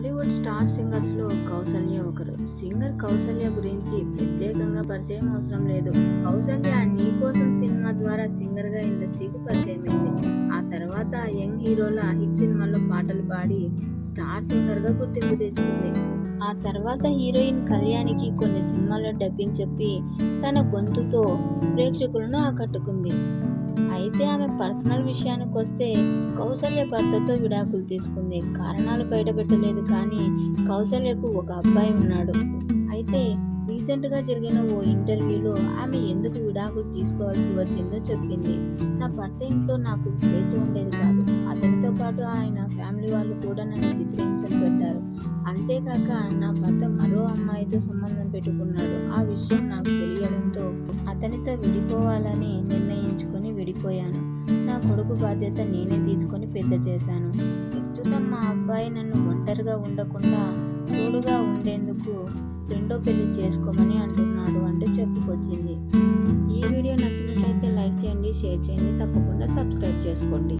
Tollywood star సింగర్స్లో Kaushalya ఒకరు. Singer Kaushalya గురించి ప్రత్యేకంగా పరిచయం అవసరం లేదు. కౌసల్య నీకోసం సినిమా ద్వారా సింగర్గా ఇండస్ట్రీకి పరిచయమైంది ఆ తర్వాత యంగ్ హీరోల హిట్ సినిమాల్లో పాటలు పాడి స్టార్ సింగర్గా గుర్తింపు తెచ్చుకుంది. ఆ తర్వాత హీరోయిన్ కళ్యాణికి కొన్ని సినిమాల్లో డబ్బింగ్ చెప్పి తన గొంతుతో ప్రేక్షకులను ఆకట్టుకుంది. అయితే ఆమె పర్సనల్ విషయానికి వస్తే కౌసల్య భర్తతో విడాకులు తీసుకుంది. కారణాలు బయటపెట్టలేదు కానీ కౌసల్యకు ఒక అబ్బాయి ఉన్నాడు. అయితే రీసెంట్గా జరిగిన ఓ ఇంటర్వ్యూలో ఆమె ఎందుకు విడాకులు తీసుకోవాల్సి వచ్చిందో చెప్పింది. నా భర్త ఇంట్లో నాకు స్వేచ్ఛ ఉండేది కాదు. అతనితో పాటు ఆయన ఫ్యామిలీ వాళ్ళు కూడా నన్ను చిత్రహింసలు పెట్టారు. అంతేకాక నా భర్త మరో అమ్మాయితో సంబంధం పెట్టుకున్నాడు. ఆ విషయం నాకు తెలియడంతో అతనితో విడిపోవాలని నిర్ణయించుకున్నాను. విడిపోయాను నా కొడుకు బాధ్యత నేనే తీసుకొని పెద్ద చేశాను. ప్రస్తుతం మా అబ్బాయి నన్ను ఒంటరిగా ఉండకుండా తోడుగా ఉండేందుకు రెండో పెళ్ళి చేసుకోమని అంటున్నాడు అంటూ చెప్పుకొచ్చింది. ఈ వీడియో నచ్చినట్లయితే లైక్ చేయండి షేర్ చేయండి తప్పకుండా సబ్స్క్రైబ్ చేసుకోండి.